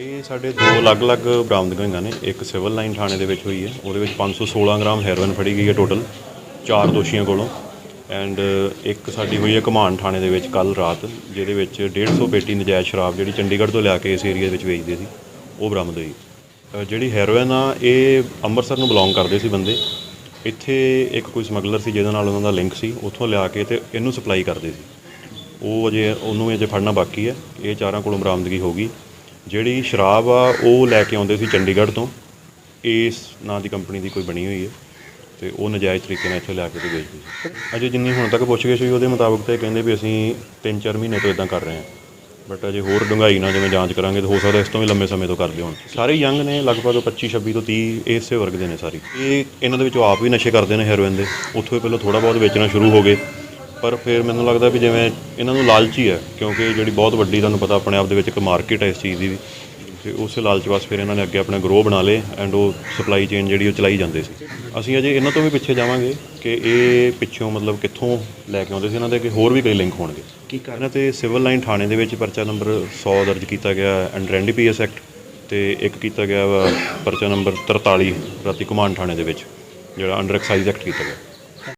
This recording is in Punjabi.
ਇਹ ਸਾਡੇ ਦੋ ਅਲੱਗ-ਅਲੱਗ ਬਰਾਮਦਗੀਆਂ ਹੋਈਆਂ ਨੇ। ਇੱਕ ਸਿਵਲ ਲਾਈਨ ਥਾਣੇ ਦੇ ਵਿੱਚ ਹੋਈ ਹੈ ਉਹਦੇ ਵਿੱਚ 516 ਗ੍ਰਾਮ ਹੈਰੋਇਨ ਫੜੀ ਗਈ ਹੈ ਟੋਟਲ ਚਾਰ ਦੋਸ਼ੀਆਂ ਕੋਲੋਂ। ਐਂਡ ਇੱਕ ਸਾਡੀ ਹੋਈ ਹੈ ਕਮਾਨ ਥਾਣੇ ਦੇ ਵਿੱਚ ਕੱਲ ਰਾਤ ਜਿਹਦੇ ਵਿੱਚ 150 ਪੇਟੀ ਨਜਾਇਜ਼ ਸ਼ਰਾਬ ਜਿਹੜੀ ਚੰਡੀਗੜ੍ਹ ਤੋਂ ਲਿਆ ਕੇ ਇਸ ਏਰੀਆ ਵਿੱਚ ਵੇਚਦੇ ਸੀ ਉਹ ਬਰਾਮਦ ਹੋਈ। ਅ, ਜਿਹੜੀ ਹੈਰੋਇਨ ਆ ਇਹ ਅੰਮ੍ਰਿਤਸਰ ਨੂੰ ਬਿਲੋਂਗ ਕਰਦੇ ਸੀ ਬੰਦੇ। ਇੱਥੇ ਇੱਕ ਕੋਈ ਸਮਗਲਰ ਸੀ ਜਿਹਦੇ ਨਾਲ ਉਹਨਾਂ ਦਾ ਲਿੰਕ ਸੀ ਉੱਥੋਂ ਲਿਆ ਕੇ ਤੇ ਇਹਨੂੰ ਸਪਲਾਈ ਕਰਦੇ ਸੀ। ਉਹ ਅਜੇ ਉਹਨੂੰ ਵੀ ਅਜੇ ਫੜਨਾ ਬਾਕੀ ਹੈ। ਇਹ ਚਾਰਾਂ ਕੋਲੋਂ ਬਰਾਮਦਗੀ ਹੋ ਗਈ। ਜਿਹੜੀ ਸ਼ਰਾਬ ਆ, ਉਹ ਲੈ ਕੇ ਆਉਂਦੇ ਸੀ ਚੰਡੀਗੜ੍ਹ ਤੋਂ। ਇਸ ਨਾਂ ਦੀ ਕੰਪਨੀ ਦੀ ਕੋਈ ਬਣੀ ਹੋਈ ਹੈ ਤੇ ਉਹ ਨਜਾਇਜ਼ ਤਰੀਕੇ ਨਾਲ ਇੱਥੇ ਲਿਆ ਕੇ ਤੇ ਵੇਚਦੇ ਸੀ। ਅਜੇ ਜਿੰਨੀ ਹੁਣ ਤੱਕ ਪੁੱਛਗਿੱਛ ਹੋਈ ਉਹਦੇ ਮੁਤਾਬਕ ਤਾਂ ਇਹ ਕਹਿੰਦੇ ਵੀ ਅਸੀਂ 3-4 ਮਹੀਨੇ ਤੋਂ ਇਦਾਂ ਕਰ ਰਹੇ ਹਾਂ। ਬਟ ਅਜੇ ਹੋਰ ਡੂੰਘਾਈ ਨਾਲ ਜਿਵੇਂ ਜਾਂਚ ਕਰਾਂਗੇ ਤਾਂ ਹੋ ਸਕਦਾ ਇਸ ਤੋਂ ਵੀ ਲੰਬੇ ਸਮੇਂ ਤੋਂ ਕਰਦੇ ਹੋਣ। ਸਾਰੇ ਯੰਗ ਨੇ, ਲਗਭਗ 25 26 ਤੋਂ 30 ਇਸੇ ਵਰਗ ਦੇ ਨੇ ਸਾਰੀ। ਇਹ ਇਹਨਾਂ ਦੇ ਵਿੱਚੋਂ ਆਪ ਵੀ ਨਸ਼ੇ ਕਰਦੇ ਨੇ ਹੈਰੋਇਨ ਦੇ। ਉੱਥੋਂ ਹੀ ਪਹਿਲਾਂ ਥੋੜਾ ਬਹੁਤ ਵੇਚਣਾ ਸ਼ੁਰੂ ਹੋ ਗਏ। ਪਰ ਫਿਰ ਮੈਨੂੰ ਲੱਗਦਾ ਵੀ ਜਿਵੇਂ ਇਹਨਾਂ ਨੂੰ ਲਾਲਚ ਹੀ ਕਿਉਂਕਿ ਜਿਹੜੀ ਬਹੁਤ ਵੱਡੀ ਤੁਹਾਨੂੰ ਪਤਾ ਆਪਣੇ ਆਪ ਦੇ ਵਿੱਚ ਇੱਕ ਮਾਰਕੀਟ ਹੈ ਇਸ ਚੀਜ਼ ਦੀ ਵੀ ਤੇ ਉਸੇ ਲਾਲਚ ਵਾਸ ਫਿਰ ਇਹਨਾਂ ਨੇ ਅੱਗੇ ਆਪਣੇ ਗਰੋਹ ਬਣਾ ਲਏ ਐਂਡ ਉਹ ਸਪਲਾਈ ਚੇਨ ਜਿਹੜੀ ਉਹ ਚਲਾਈ ਜਾਂਦੇ ਸੀ। ਅਸੀਂ ਅਜੇ ਇਹਨਾਂ ਤੋਂ ਵੀ ਪਿੱਛੇ ਜਾਵਾਂਗੇ ਕਿ ਇਹ ਪਿੱਛੋਂ ਮਤਲਬ ਕਿੱਥੋਂ ਲੈ ਕੇ ਆਉਂਦੇ ਸੀ ਇਹਨਾਂ ਦੇ ਕਿ ਹੋਰ ਵੀ ਕਈ ਲਿੰਕ ਹੋਣਗੇ। ਕੀ ਕਾਰਨ? ਤੇ ਸਿਵਲ ਲਾਈਨ ਥਾਣੇ ਦੇ ਵਿੱਚ ਪਰਚਾ ਨੰਬਰ 100 ਦਰਜ ਕੀਤਾ ਗਿਆ ਐਂਡ ਐਨਡੀਪੀਐਸ ਐਕਟ ਤੇ ਇੱਕ ਕੀਤਾ ਗਿਆ ਵਾ ਪਰਚਾ ਨੰਬਰ 43 ਰਾਤੀ ਕੁਮਾਨ ਥਾਣੇ ਦੇ ਵਿੱਚ ਜਿਹੜਾ ਅੰਡਰ ਐਕਸਾਈਜ਼ ਐਕਟ ਕੀਤਾ ਗਿਆ।